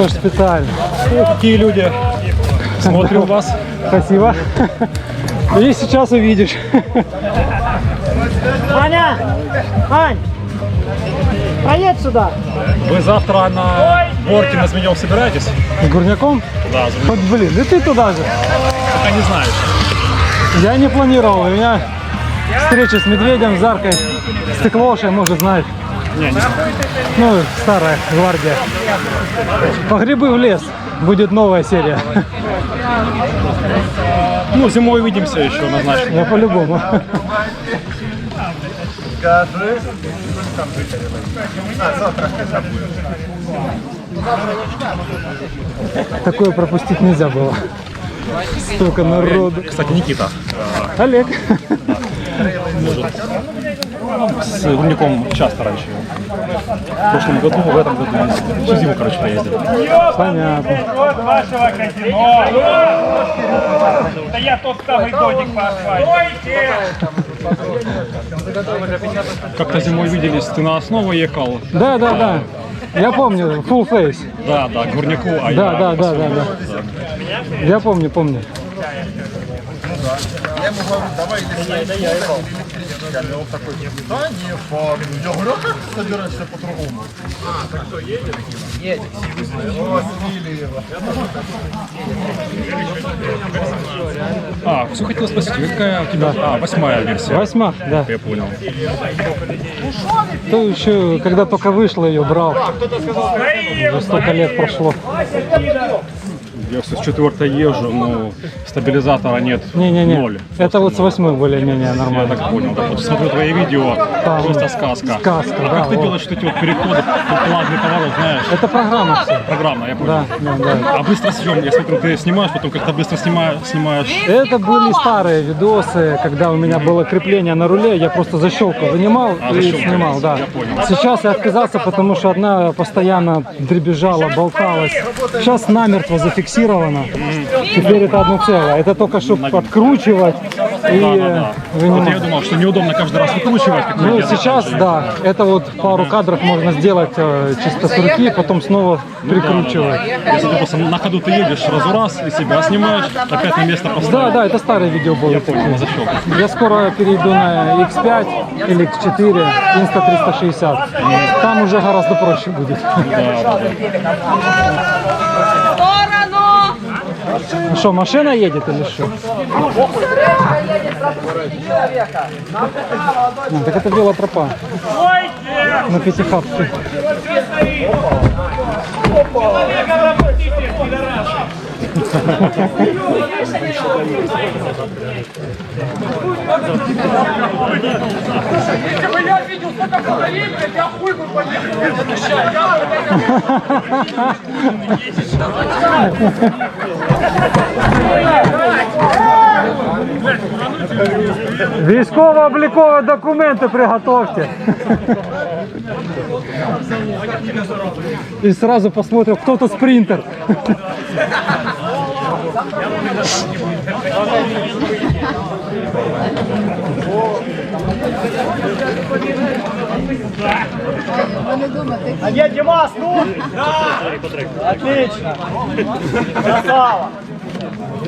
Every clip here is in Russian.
Тоже специально. Какие люди? Смотрю вас. Спасибо. И сейчас увидишь. Аня! Ань! Поедь сюда. Вы завтра на горке на Змеев собираетесь? С Гурняком? Да, Вот, блин, да ты туда же. пока не знаешь. Я не планировал. У меня встреча с медведем, Заркой, Стеклошей, может, знаешь. Не, не Ну, старая гвардия. По грибы в лес. Будет новая серия. Ну, зимой увидимся еще назначено. Я по-любому. Такое пропустить нельзя было. Столько народу. Кстати, Никита Олег. С Гурником часто раньше. В прошлом году, в этом году. Всю зиму, короче, поездили. Понятно. От вашего казино. Да я тот самый додик по асфальту. Как-то зимой виделись, ты на основу ехал. Да, да, да. Я помню, full face. Да, да, к Гурнику, а Да, я да, да, да, да. Я помню, помню. Да, не факт. Я говорю, а как собираешься по-другому? А, все хотел спросить, какая у тебя? А, восьмая версия. Восьма, да. Я понял. То еще, когда только вышла, ее брал. Уже столько лет прошло. Я все с четвертой езжу, но стабилизатора нет. Не-не-не. Ноль. Это вот с восьмой более-менее Я нормально. так понял. Да, вот смотрю твои видео, Там просто сказка. сказка, а да, как ты вот. делаешь вот эти вот переходы, плавный поворот, знаешь? Это программа все. Программа, я понял. Да, да, да. А быстро съем, я смотрю, ты снимаешь, потом как-то быстро снимаешь, снимаешь. Это были старые видосы, когда у меня было крепление на руле, я просто защелку вынимал А, и снимал, да. Я понял. Сейчас я отказался, потому что одна постоянно дребезжала, болталась. Сейчас намертво зафиксировано. Теперь это одно целое. Это только чтобы откручивать и Да, да, да. Вот вынимать. я думал, что неудобно каждый раз выкручивать. Ну, сейчас, да, это вот пару кадров можно сделать э, чисто с руки, потом снова прикручивать. Если, допустим, на ходу ты едешь сразу раз и себя снимаешь, опять на место Да, поставишь. да, это старые видео были. Я понял. Я скоро перейду на X5 или X4, Insta360. Там уже гораздо проще будет. сторону! Ну что, машина едет или что? А, так это велотропа на пятихатке. Человека пропустите, пидорасы. Если бы я видел столько фонарей, блядь, я хуй бы поехал. Військово-облікові документи приготовьте. И сразу посмотрим, кто то спринтер. А где Димас, ну? Да! Отлично! Красава!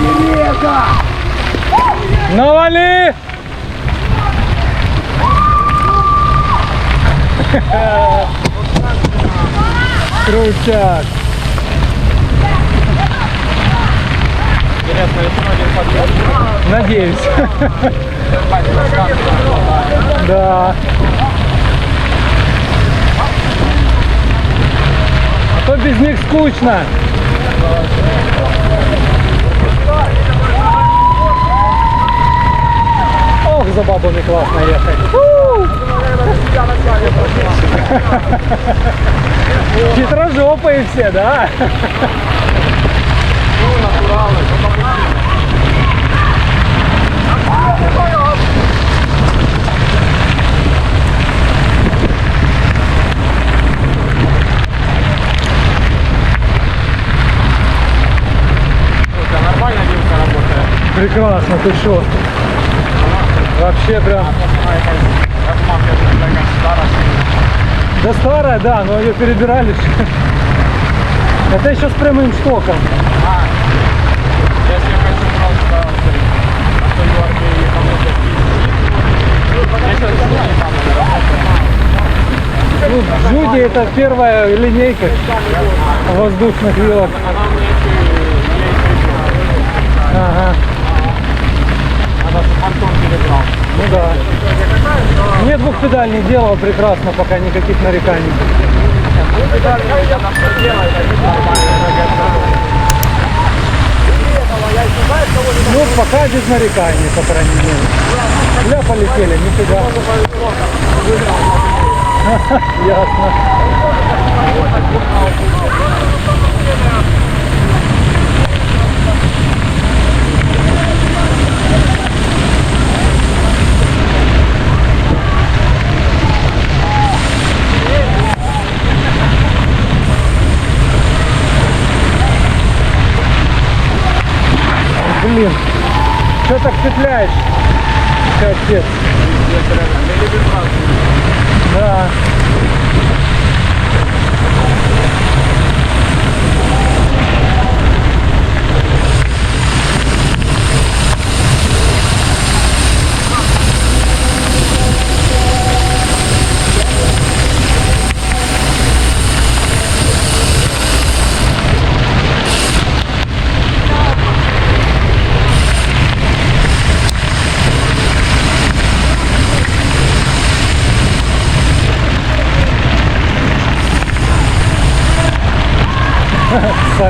Ебать, Навали! Крутяк! Надеюсь. Да. А то без них скучно. Ох, за бабами классно ехать. Хитрожопые все, да? Прекрасно, ты что? Вообще прям... Да старая, да, но ее перебирали. Это еще с прямым штоком. Ну, в Джуде это первая линейка воздушных вилок. Ага. Ну да. Мне двухпедальный делал прекрасно, пока никаких нареканий. Ну, пока без нареканий, по крайней мере. Бля, полетели, нифига. Ясно. Блин, что так петляешь? Капец. Да.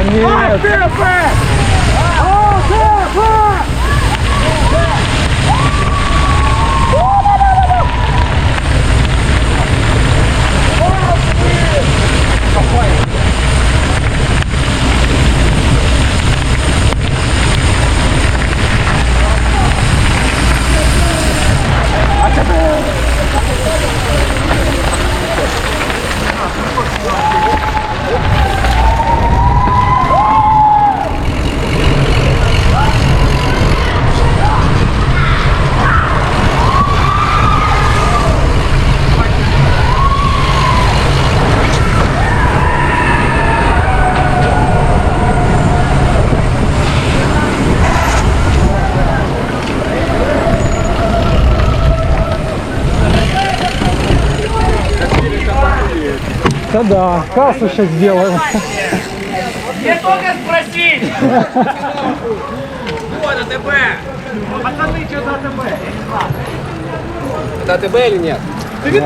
I'm here. Да да, кассу сейчас сделаем. Мне только спросить. Вот АТБ. Пацаны, что за АТБ? Это АТБ или нет? Не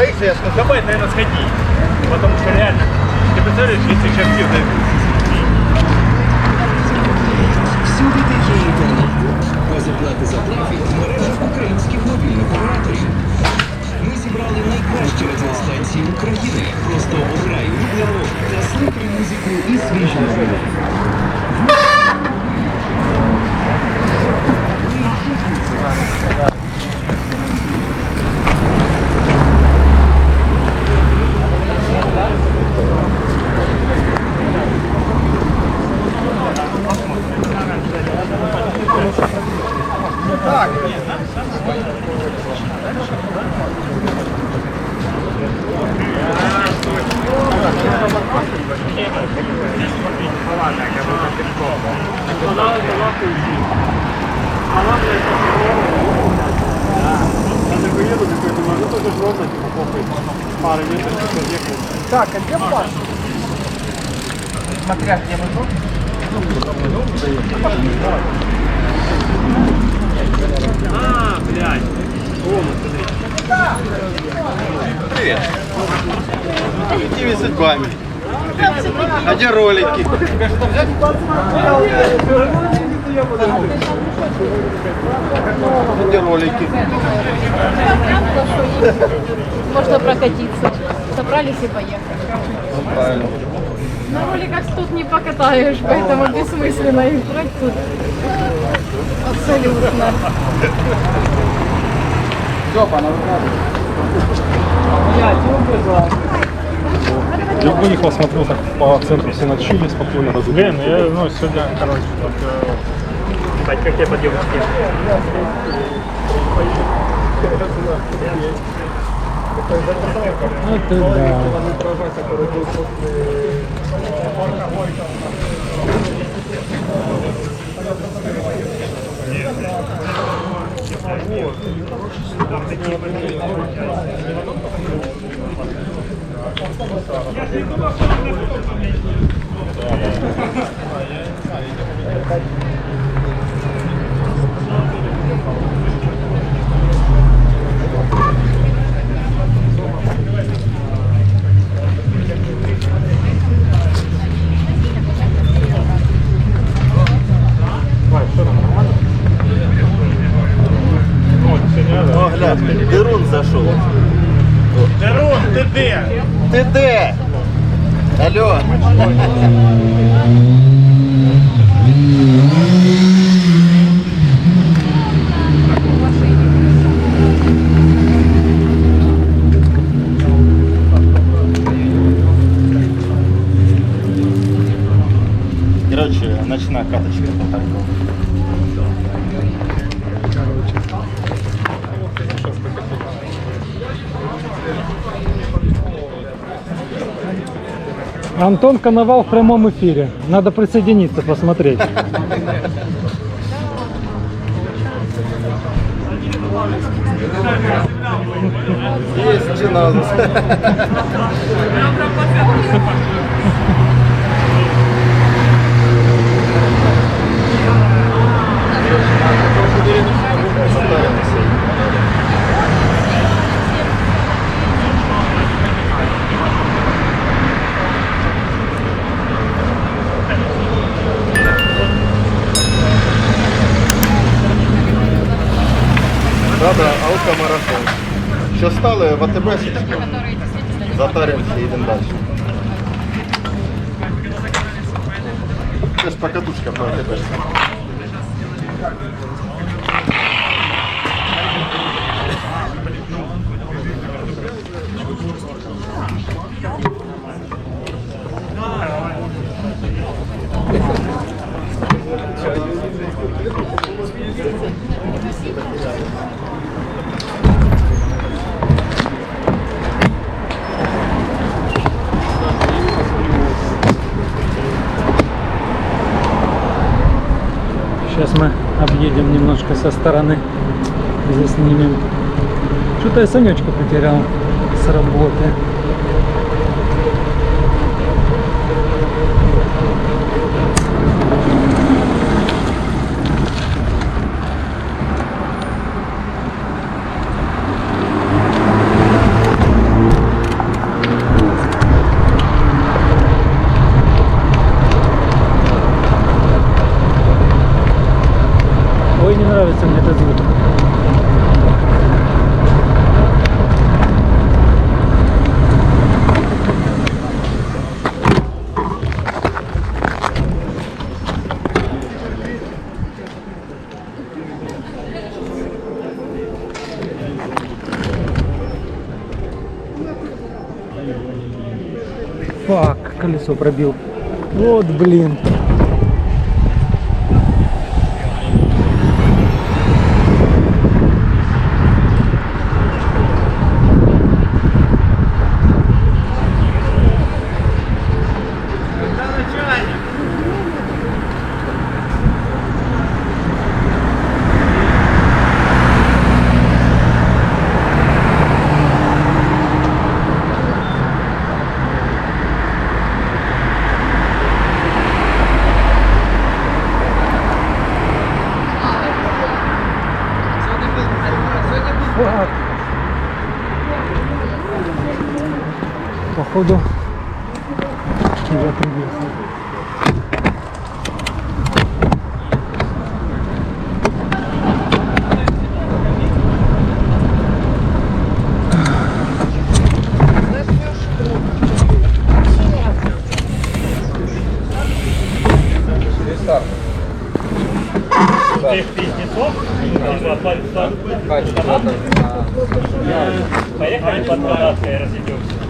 состоится, я скажу. Давай, наверное, сходи. Потому что реально, ты представляешь, если сейчас все Всюди є інтернет. Безоплати за трафік в мережах українських мобільних операторів. Ми зібрали найкращі радіостанції України. Просто обирай улюблену та слухай музику і свіжу новину. Thank Какими судьбами? А где ролики? А где ролики? Можно прокатиться. Собрались и поехали. Правильно. На роликах тут не покатаешь, поэтому бессмысленно их брать тут. Абсолютно. Я бы их посмотрел так по центру, все ночили спокойно. Блин, я, ну, сегодня, короче, вот, э, ебать, как я подъем Это да. О, глянь, Дерун зашел. Дерун, ти де? Ти де? Алло. Антон Коновал в прямом эфире. Надо присоединиться, посмотреть. Есть. Да-да, What the немножко со стороны, заснимем. Что-то я Санечку потерял с работы. Ой, не нравится мне этот звук. Фак, колесо пробил. Вот, блин. Походу уже придется. Тех пиздецов. Поехали под канаткой разойдемся.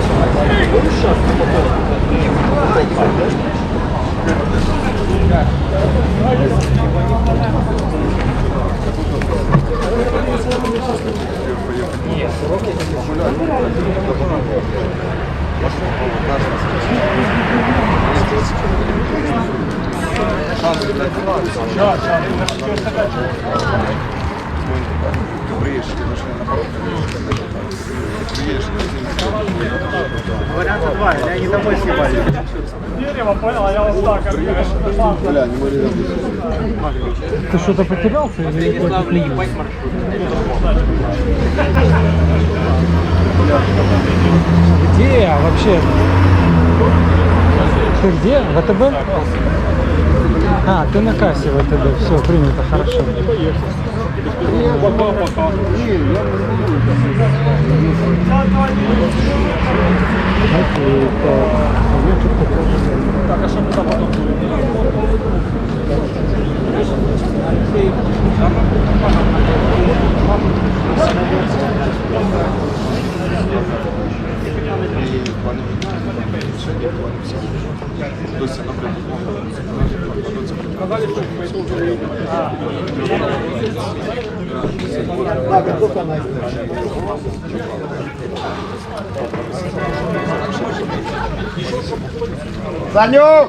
фонарь. Варианта два, или они домой съебали. Дерево, понял, а я вот так, как Ты что-то потерялся или против меня? Где вообще? Ты где? ВТБ? А, ты на кассе ВТБ. Все, принято, хорошо. Окей, так. Так, а что мы там потом Санек!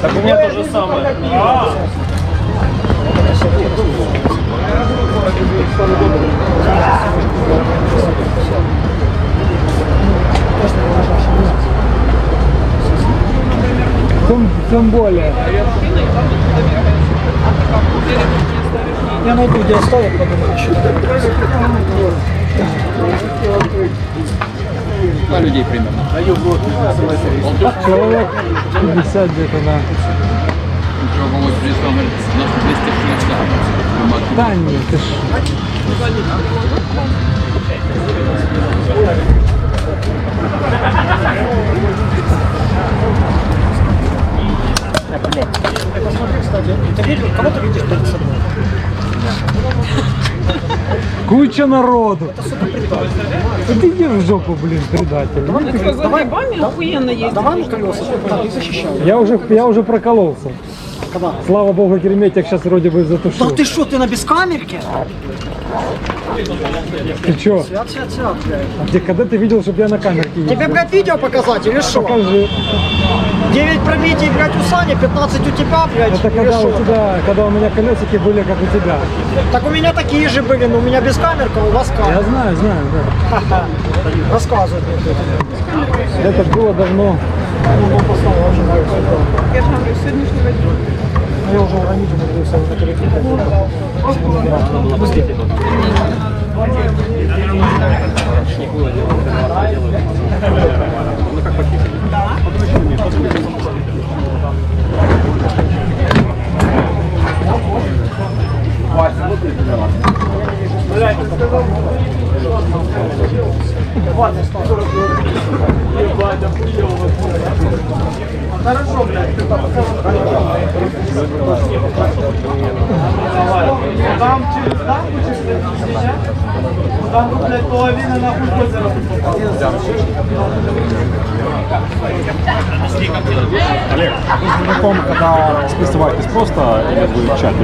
Так у меня то же самое. Тем, тем более. Я найду, где оставил, подумаю. На людей примерно. Человек 50 где-то, да. Да нет, ты ж... Посмотри, кстати, ты видел, кого ты видишь перед собой? Куча народу. Иди в жопу, блин, предатель. Давай, охуенно есть. Давай на колеса, защищай. Я уже, я уже прокололся. Слава богу, Кереметик сейчас вроде бы затушил. Да ты что, ты на бескамерке? Ты чё? Свят, свят, свят, блядь. А ты когда ты видел, чтобы я на камерке ездил? Тебе, блядь, видео показать или что? Покажи. 9 пробитий, блядь, у Сани, 15 у тебя, блядь, Это когда у что? тебя, когда у меня колесики были, как у тебя. Так у меня такие же были, но у меня без камерка, у вас Я камера. знаю, знаю, да. Рассказывай. Это было давно. Ну, Я уже уронить умудрился на Вася, ну ты виноват. Блядь, ты сказал, Хорошо, блядь, ты там Там через дамку, через меня? Телефоне. Олег, вы Гульником, когда списываетесь просто или вы в чате?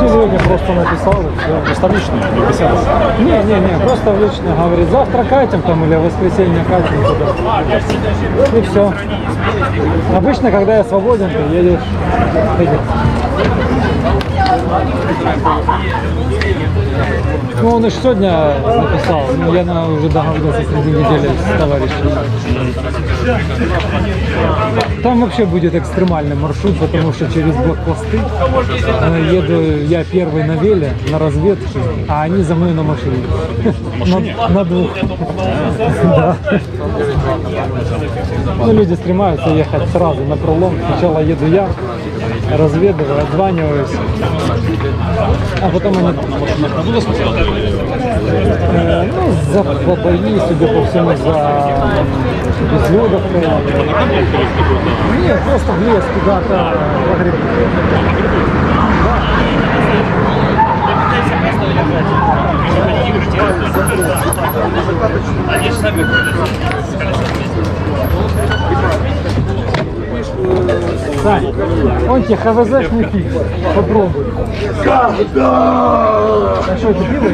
Ты сегодня просто написал. Просто личные, не беседы. Не, не, не, просто лично говорит, завтра катим там или в воскресенье катим туда. И все. Обычно, когда я свободен, ты едешь. едешь. Ну, он и сегодня написал, ну, я на- уже договорился среди недели с товарищем. Там вообще будет экстремальный маршрут, потому что через блокпосты э, еду я первый на веле, на разведку, а они за мной на машине. На, на двух. Да. Ну, люди стремаются ехать сразу на пролом. Сначала еду я, разведываю, отзваниваюсь, а потом они Э, ну, за Бабаи, судя по всему, за Безлюдовкой. Нет, просто в лес куда-то в грибы. Сань, он тебе ХВЗшный фикс. Попробуй. А что, это пиво?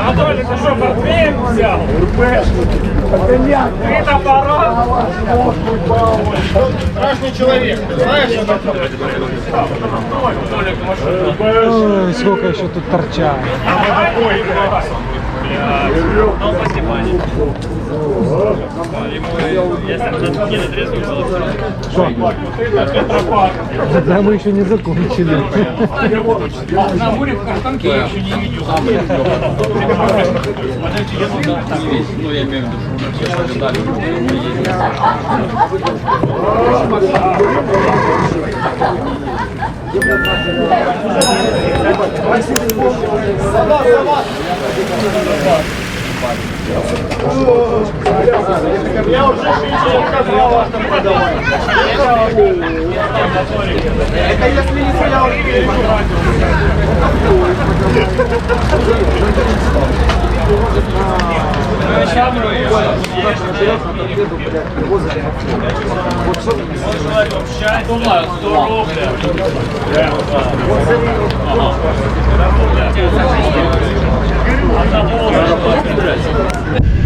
Анатолий, ты что, портфель взял? Ты топором? Страшный человек, знаешь, Ой, сколько еще тут торчат. Что? Да мы еще не закончили. я уже 60 сказал, а что продавать. Это если не стоял Думаю, 100 рублей. 감사합니다.